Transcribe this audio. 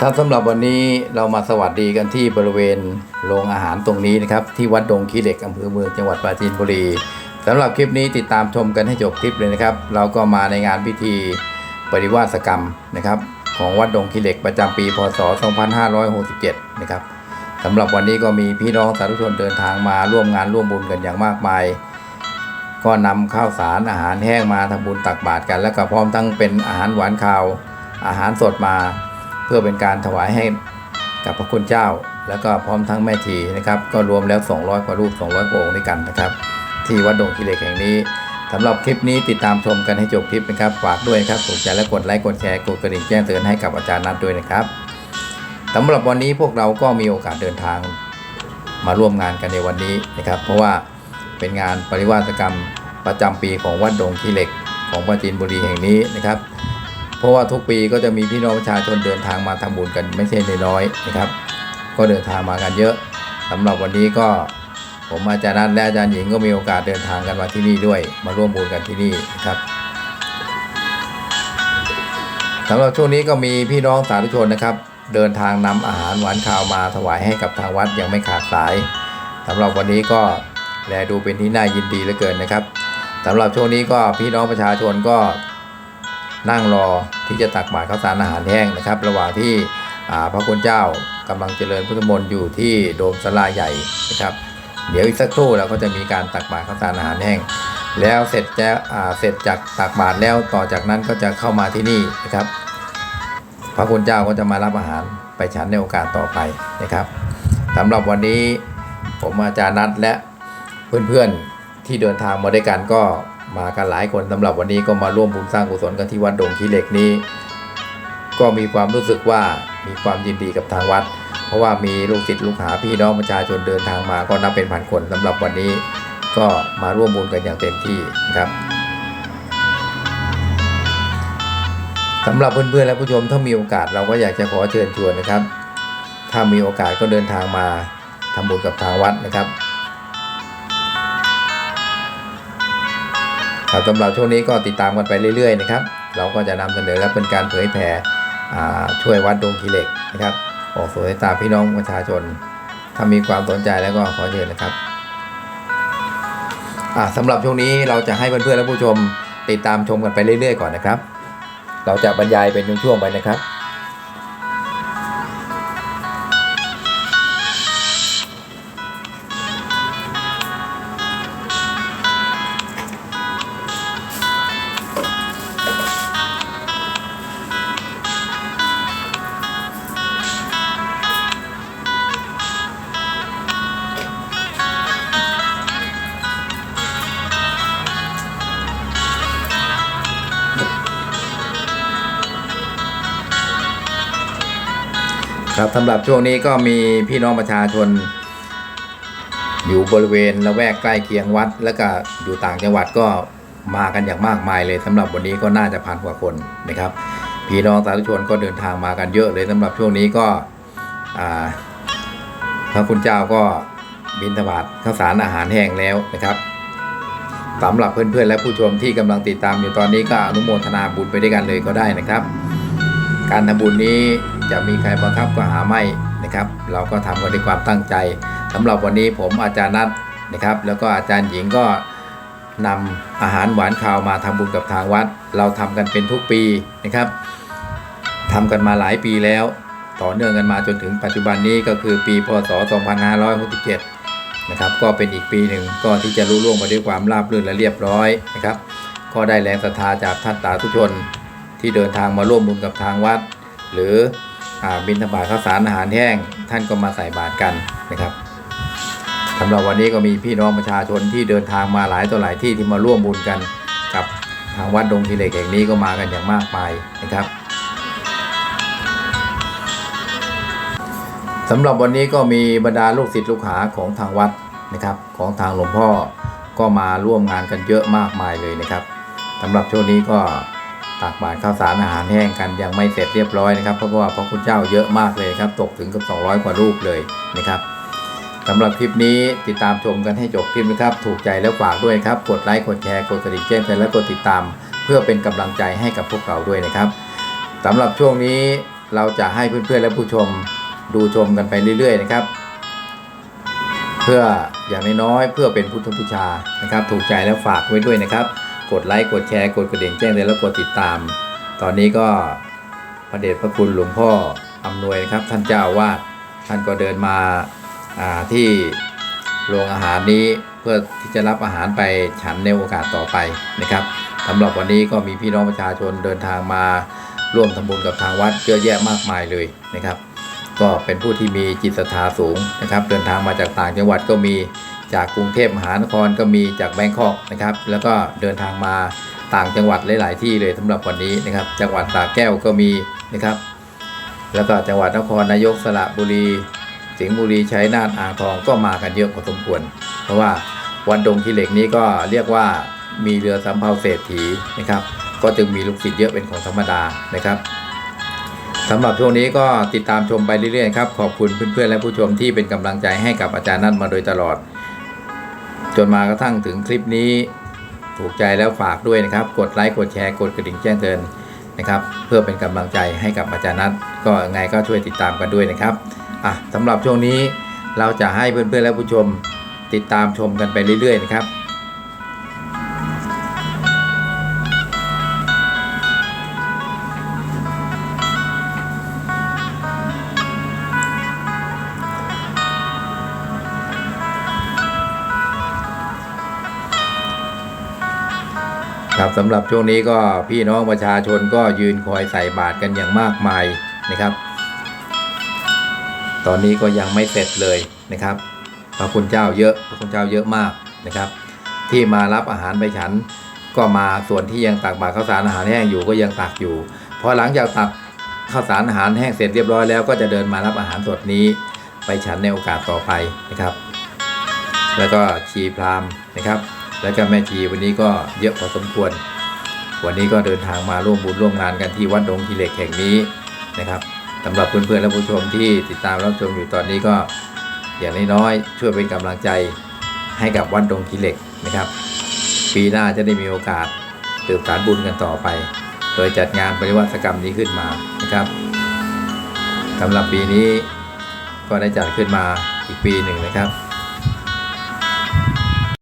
ครับสำหรับวันนี้เรามาสวัสดีกันที่บริเวณโรงอาหารตรงนี้นะครับ ที่วัดดงขี้เหล็กอำเภอเมืองจังหวัดปราจีนบุรีสำหรับคลิปนี้ติดตามชมกันให้จบคลิปเลยนะครับ เราก็มาในงานพิธีปริวาสกรรมนะครับ ของวัดดงขี้เหล็กประจำปี พศ 2567 นะครับสำหรับวันนี้ก็มีพี่น้องสาธุชนเดินทางมาร่วมงานร่วมบุญกันอย่างมากมาย ก็นำข้าวสารอาหารแห้งมาทำบุญตักบาตรกัน แล้วก็พร้อมทั้งเป็นอาหารหวานคาวอาหารสดมา เพื่อเป็นการถวายให้กับพระคุณเจ้า แล้วก็พร้อมทั้งแม่ชีนะครับ ก็รวมแล้ว 200 กว่ารูป 200กว่าองค์ด้วยกันนะครับ ที่วัดดงกิเลกแห่งนี้สำหรับคลิปนี้ติดตามชมกันให้จบคลิปนะครับฝากด้วยครับถูกใจและกดไลค์กดแชร์กดกระดิ่งแจ้งเตือนให้กับอาจารย์นัดด้วยนะครับสำหรับวันนี้พวกเราก็มีโอกาสเดินทางมาร่วมงานกันในวันนี้นะครับ เพราะว่าเป็นงานปริวาสกรรมประจำปีของวัดดงขี้เหล็กของปราจีนบุรีแห่งนี้นะครับ เพราะว่าทุกปีก็จะมีพี่น้องประชาชนเดินทางมาทำบุญกันไม่ใช่น้อยนะครับ ก็เดินทางมากันเยอะสำหรับวันนี้ก็ผมอาจารย์นัทและอาจารย์หญิงก็มีโอกาสเดินทางกันมาที่นี่ด้วย มาร่วมบุญกันที่นี่นะครับสำหรับช่วงนี้ก็มีพี่น้องสาธุชนนะครับ เดินทางนำอาหารหวานข้าวมาถวายให้กับทางวัดยังไม่ขาดสายสำหรับวันนี้ก็แลดูเป็นที่น่ายินดีเหลือเกินนะครับสำหรับช่วงนี้ก็พี่น้องประชาชนก็ นั่งรอที่จะตักบาตรข้าวสารอาหารแห้งนะครับ ระหว่างที่พระคุณเจ้ากำลังเจริญพุทธมนต์อยู่ที่โดมสลาใหญ่นะครับ เดี๋ยวอีกสักครู่เราก็จะมีการตักบาตรข้าวสารอาหารแห้ง แล้วเสร็จจะเสร็จจากตักบาตรแล้วต่อจากนั้นก็จะเข้ามาที่นี่นะครับ พระคุณเจ้าก็จะมารับอาหารไปฉันในโอกาสต่อไปนะครับสำหรับวันนี้ผมอาจารย์นัดและเพื่อนๆที่เดินทางมาด้วยกันก็ มากันหลายคนสำหรับวันนี้ก็มาร่วมบุญสร้างกุศลกันที่วัดดงขี้เหล็กนี้ ก็มีความรู้สึกว่ามีความยินดีกับทางวัด เพราะว่ามีลูกศิษย์ลูกหาพี่น้องประชาชนเดินทางมาก็นับเป็นพันคนสำหรับวันนี้ ก็มาร่วมบุญกันอย่างเต็มที่นะครับสำหรับเพื่อนๆและผู้ชมถ้ามีโอกาสเราก็อยากจะขอเชิญชวนนะครับ ถ้ามีโอกาสก็เดินทางมาทำบุญกับทางวัดนะครับ ครับสำหรับช่วงนี้ก็ติดตามกันไปเรื่อยๆนะครับ เราก็จะนำเสนอและเป็นการเผยแผ่อ่ช่วยวัดดงขีเลกนะครับออกสู่สายตาพี่น้องประชาชน ถ้ามีความสนใจแล้วก็ขอเชิญนะครับอ่าสำหรับช่วงนี้เราจะให้เพื่อนๆและผู้ชมติดตามชมกันไปเรื่อยๆก่อนนะครับ เราจะบรรยายเป็นช่วงๆไปนะครับ ครับสำหรับช่วงนี้ก็มีพี่น้องประชาชน อยู่บริเวณละแวกใกล้เคียงวัด แล้วก็อยู่ต่างจังหวัดก็มากันอย่างมากมายเลยสำหรับวันนี้ก็น่าจะพันกว่าคนนะครับ พี่น้องสาธุชนก็เดินทางมากันเยอะเลยสำหรับช่วงนี้ก็พระคุณเจ้าก็บินทบาทข้าวสารอาหารแห้งแล้วนะครับสำหรับเพื่อนๆและผู้ชมที่กำลังติดตามอยู่ตอนนี้ก็อนุโมทนาบุญไปด้วยกันเลยก็ได้นะครับ การทำบุญนี้ จะมีใครบังคับก็หาไม่นะครับ เราก็ทำกันด้วยความตั้งใจสำหรับวันนี้ผมอาจารย์นัทนะครับ แล้วก็อาจารย์หญิงก็นำอาหารหวานข้าวมาทำบุญกับทางวัด เราทำกันเป็นทุกปีนะครับทำกันมาหลายปีแล้ว ต่อเนื่องกันมาจนถึงปัจจุบันนี้ก็คือปีพศ 2567 นะครับ ก็เป็นอีกปีหนึ่งก็ที่จะรุ่ล่วงไปด้วยความราบรื่นและเรียบร้อยนะครับ ก็ได้แรงศรัทธาจากท่านสาธุชน ที่เดินทางมาร่วมบุญกับทางวัด หรือ บิณฑบาตข้าวสารอาหารแห้ง ท่านก็มาใส่บาตรกันนะครับสำหรับวันนี้ก็มีพี่น้องประชาชนที่เดินทางมาหลายต่อหลายที่ที่มาร่วมบุญกันกับทางวัดดงทีเหล็กแห่งนี้ก็มากันอย่างมากมายนะครับสำหรับวันนี้ก็มีบรรดาลูกศิษย์ลูกหาของทางวัดนะครับ ของทางหลวงพ่อก็มาร่วมงานกันเยอะมากมายเลยนะครับสำหรับช่วงนี้ก็ ตักบาตรข้าวสารอาหารแห้งกันยังไม่เสร็จเรียบร้อยนะครับเพราะว่าพระคุณเจ้าเยอะมากเลยครับ ตกถึงกับ 200 กว่ารูปเลยนะครับสำหรับคลิปนี้ติดตามชมกันให้จบคลิปนะครับ ถูกใจแล้วฝากด้วยครับ กดไลค์กดแชร์กดกระดิ่งแจ้งเตือนและกดติดตาม เพื่อเป็นกำลังใจให้กับพวกเราด้วยนะครับสำหรับช่วงนี้เราจะให้เพื่อนๆและผู้ชมดูชมกันไปเรื่อย ๆ นะครับ เพื่ออย่างน้อยๆเพื่อเป็นพุทธบูชานะครับ ถูกใจแล้วฝากไว้ด้วยนะครับ กดไลค์กดแชร์กดกระดิ่งแจ้งเตือนแล้วกดติดตาม ตอนนี้ก็พระเดชพระคุณหลวงพ่ออำนวยนะครับ ท่านเจ้าอาวาดท่านก็เดินมาาที่โรงอาหารนี้เพื่อที่จะรับอาหารไปฉันในโอกาสต่อไปนะครับสำหรับวันนี้ก็มีพี่น้องประชาชนเดินทางมาร่วมทำบุญกับทางวัดเยอะแยะมากมายเลยนะครับ ก็เป็นผู้ที่มีจิตศรัทธาสูงนะครับ เดินทางมาจากต่างจังหวัดก็มี จากกรุงเทพมหานครก็มีจากแบงคอกนะครับ แล้วก็เดินทางมาต่างจังหวัดหลาย ๆ ที่เลยสำหรับวันนี้นะครับ จังหวัดสระแก้วก็มีนะครับ แล้วก็จังหวัดนครนายกสระบุรี สิงห์บุรีชัยนาทอ่างทองก็มากันเยอะพอสมควร เพราะว่าวันดงขี้เหล็กนี้ก็เรียกว่ามีเรือสำเภาเศรษฐีนะครับ ก็จึงมีลูกศิษย์เยอะเป็นของธรรมดานะครับสำหรับช่วงนี้ก็ติดตามชมไปเรื่อยๆครับ ขอบคุณเพื่อนๆและผู้ชมที่เป็นกำลังใจให้กับอาจารย์นัทมาโดยตลอด จนมากระทั่งถึงคลิปนี้ ถูกใจแล้วฝากด้วยนะครับ กดไลค์กดแชร์กดกระดิ่งแจ้งเตือนนะครับ เพื่อเป็นกำลังใจให้กับอาจารย์นัทก็ไงก็ช่วยติดตามกันด้วยนะครับอะสำหรับช่วงนี้เราจะให้เพื่อนๆและผู้ชมติดตามชมกันไปเรื่อยๆนะครับ ครับสำหรับช่วงนี้ก็พี่น้องประชาชนก็ยืนคอยใส่บาตรกันอย่างมากมายนะครับ ตอนนี้ก็ยังไม่เสร็จเลยนะครับพระคุณเจ้าเยอะพระคุณเจ้าเยอะมากนะครับ ที่มารับอาหารไปฉันก็มาส่วนที่ยังตักบาตรข้าวสารอาหารแห้งอยู่ก็ยังตักอยู่พอหลังจากตักข้าวสารอาหารแห้งเสร็จเรียบร้อยแล้วก็จะเดินมารับอาหารสดนี้ไปฉันในโอกาสต่อไปนะครับ แล้วก็ชีพรามนะครับ แล้วก็แม่ชีวันนี้ก็เยอะพอสมควร วันนี้ก็เดินทางมาร่วมบุญร่วมงานกันที่วัดดงกิเหล็กแห่งนี้นะครับสำหรับเพื่อนๆและผู้ชมที่ติดตามรับชมอยู่ตอนนี้ก็อย่างน้อยๆช่วยเป็นกำลังใจให้กับวัดดงกิเหล็กนะครับ ปีหน้าจะได้มีโอกาสสืบสานบุญกันต่อไป โดยจัดงานปริวัติกรรมนี้ขึ้นมานะครับสำหรับปีนี้ก็ได้จัดขึ้นมาอีกปีหนึ่งนะครับ